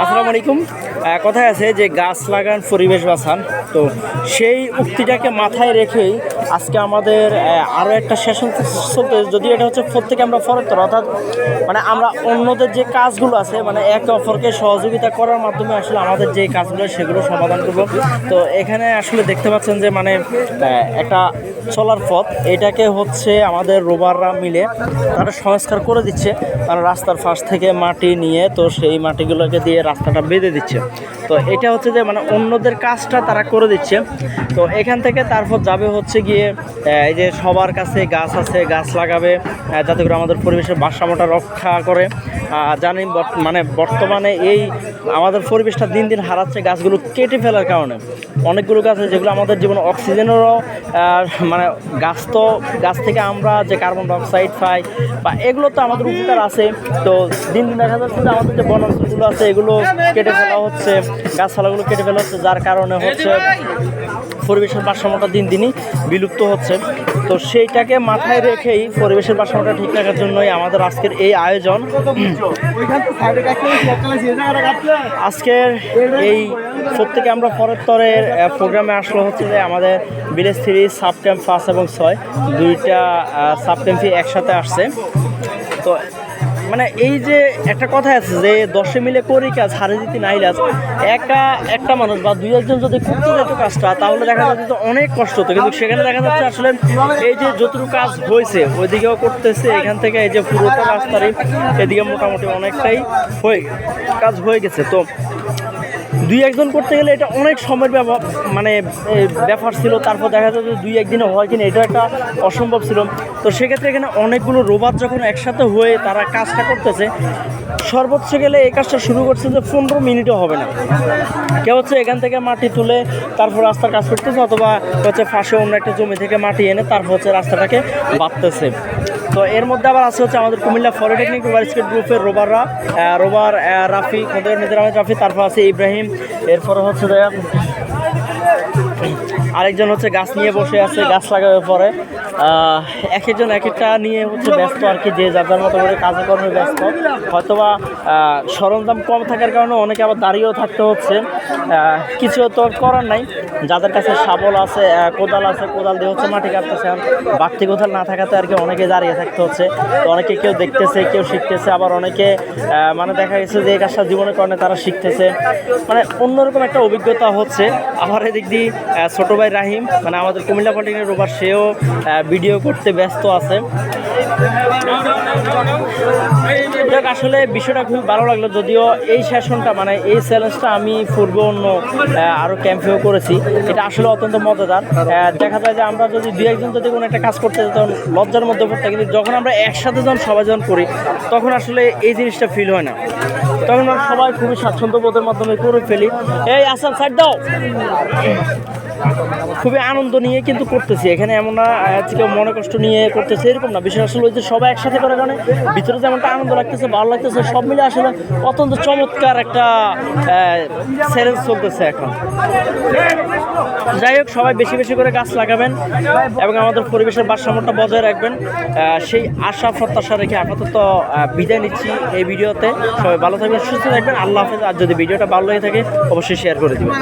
আসসালামু আলাইকুম। কথায় আছে যে গাছ লাগান, পরিবেশ বাঁচান। তো সেই উক্তিটাকে মাথায় রেখেই আজকে আমাদের আরও একটা সেশন চলতে যদি এটা হচ্ছে প্রত্যেকে আমরা ফরত্তর অর্থাৎ মানে আমরা অন্যদের যে কাজগুলো আছে মানে একে অপরকে সহযোগিতা করার মাধ্যমে আসলে আমাদের যে কাজগুলো, সেগুলো সমাধান করব। তো এখানে আসলে দেখতে পাচ্ছেন যে মানে একটা চলার পথ, এটাকে হচ্ছে আমাদের রোবাররা মিলে তারা সংস্কার করে দিচ্ছে তারা রাস্তার ফাঁস থেকে মাটি নিয়ে তো সেই মাটিগুলোকে দিয়ে রাস্তাটা বেঁধে দিচ্ছে। তো এটা হচ্ছে যে মানে অন্যদের কাজটা তারা করে দিচ্ছে। তো এখান থেকে তারপর যাবে হচ্ছে গিয়ে এই যে সবার কাছে গাছ আছে, গাছ লাগাবে যাতে করে আমাদের পরিবেশের ভারসাম্যটা রক্ষা করে। জানি মানে বর্তমানে এই আমাদের পরিবেশটা দিন দিন হারাচ্ছে গাছগুলো কেটে ফেলার কারণে। অনেকগুলো গাছ আছে যেগুলো আমাদের জীবনে অক্সিজেনেরও মানে গাছ তো, গাছ থেকে আমরা যে কার্বন ডাইঅক্সাইড পাই বা এগুলো তো আমাদের উপকার আছে। তো দিন দিন দেখা যাচ্ছে যে আমাদের যে বনাঞ্চলগুলো আছে, এগুলো কেটে ফেলা হচ্ছে, গাছপালাগুলো কেটে ফেলা হচ্ছে, যার কারণে হচ্ছে পরিবেশের ভারসাম্যটা দিন দিনই বিলুপ্ত হচ্ছে। তো সেইটাকে মাথায় রেখেই পরিবেশের ভারসাম্যটা ঠিক রাখার জন্যই আমাদের আজকের এই আয়োজন। আজকের এই প্রত্যেকে আমরা পরের প্রোগ্রামে আসলো হচ্ছে যে আমাদের ভিলেজ থ্রি সাব ক্যাম্প পাঁচ এবং ছয়, দুইটা সাব ক্যাম্পই একসাথে আসছে। তো মানে এই যে একটা কথা আছে যে দশে মিলে করি কাজ, হারে নাই লাজ। একা একটা মানুষ বা দুই একজন যদি করতে যেত কাজটা, তাহলে দেখা যাচ্ছে যে অনেক কষ্ট হতো। কিন্তু সেখানে দেখা যাচ্ছে আসলে এই যে যতটুকু কাজ হয়েছে, ওইদিকেও করতেছে, এখান থেকে এই যে পুরোটা রাস্তারই এদিকে মোটামুটি অনেকটাই হয়ে কাজ হয়ে গেছে। তো দুই একজন করতে গেলে এটা অনেক সময়ের ব্যাপার মানে ব্যাপার ছিল। তারপর দেখা যাচ্ছে যে দুই একদিনে হয় কিনা এটা একটা অসম্ভব ছিল। তো সেক্ষেত্রে এখানে অনেকগুলো রোবট যখন একসাথে হয়ে তারা কাজটা করতেছে, সর্বোচ্চ গেলে এই কাজটা শুরু করছে যে পনেরো মিনিটও হবে না। কেউ হচ্ছে এখান থেকে মাটি তুলে তারপর রাস্তার কাজ করতেছে, অথবা হচ্ছে ফাঁসে অন্য একটা জমি থেকে মাটি এনে তারপর হচ্ছে রাস্তাটাকে বাঁধতেছে। তো এর মধ্যে আবার আছে হচ্ছে আমাদের কুমিল্লা পলিটেকনিক রোবার স্কেট গ্রুপের রোবাররা রোবার রাফি, খোদের নিজের আহমেদ রাফি, তারপর আছে ইব্রাহিম, এরপরে হচ্ছে আরেকজন হচ্ছে গাছ নিয়ে বসে আছে, গাছ লাগাবে পরে এক একজন এক একটা নিয়ে হচ্ছে ব্যস্ত আর কি, যে যার যার মতো করে কাজে কর্মে ব্যস্ত। হয়তোবা সরঞ্জাম কম থাকার কারণে অনেকে আবার দাঁড়িয়েও থাকতে হচ্ছে। কিছু তো করার নাই। যাদের কাছে শাবল আছে কোদাল আছে, কোদাল দিয়ে হচ্ছে মাটি কাটতেছে বাড়তি কোদাল না থাকাতে আর কি অনেকে দাঁড়িয়ে থাকতে হচ্ছে। তো অনেকে কেউ দেখতেছে, কেউ শিখতেছে, আবার অনেকে মানে দেখা গেছে যে এই কাজটা জীবনের কারণে তারা শিখতেছে। মানে অন্যরকম একটা অভিজ্ঞতা হচ্ছে। আবার এদিক দিয়ে ছোটো ভাই রাহিম মানে আমাদের কুমিল্লা পলিটেকনিক রোবার সেও ভিডিও করতে ব্যস্ত আছে। আসলে বিষয়টা খুবই ভালো লাগল, যদিও এই সেশনটা মানে এই চ্যালেঞ্জটা আমি পূর্বে অন্য আরও ক্যাম্পেও করেছি। এটা আসলে অত্যন্ত মজাদার। দেখা যায় যে আমরা যদি দু একজন যদি কোনো একটা কাজ করতে তখন লজ্জার মধ্যে পড়তে কিন্তু যখন আমরা একসাথে যখন সবাই যখন করি, তখন আসলে এই জিনিসটা ফিল হয় না। তখন আমরা সবাই খুবই স্বাচ্ছন্দ্যবোধের মাধ্যমে করে ফেলি। এই, আসান সাইড দাও। খুবই আনন্দ নিয়ে কিন্তু করতেছি। এখানে এমন না যে মনে কষ্ট নিয়ে করতেছে, এরকম না। বিষয় আসলে ওই যে সবাই একসাথে করার কারণে ভিতরে যেমনটা আনন্দ লাগতেছে, ভালো লাগতেছে, সব মিলে আসলে অত্যন্ত চমৎকার একটা চ্যালেঞ্জ চলতেছে এখন। যাই হোক, সবাই বেশি বেশি করে গাছ লাগাবেন এবং আমাদের পরিবেশের ভারসাম্যটা বজায় রাখবেন। সেই আশা, প্রত্যাশা রেখে আপাতত বিদায় নিচ্ছি এই ভিডিওতে। সবাই ভালো থাকবেন, সুস্থ থাকবেন। আল্লাহ হাফেজ। আর যদি ভিডিওটা ভালো লেগে থাকে, অবশ্যই শেয়ার করে দিবেন।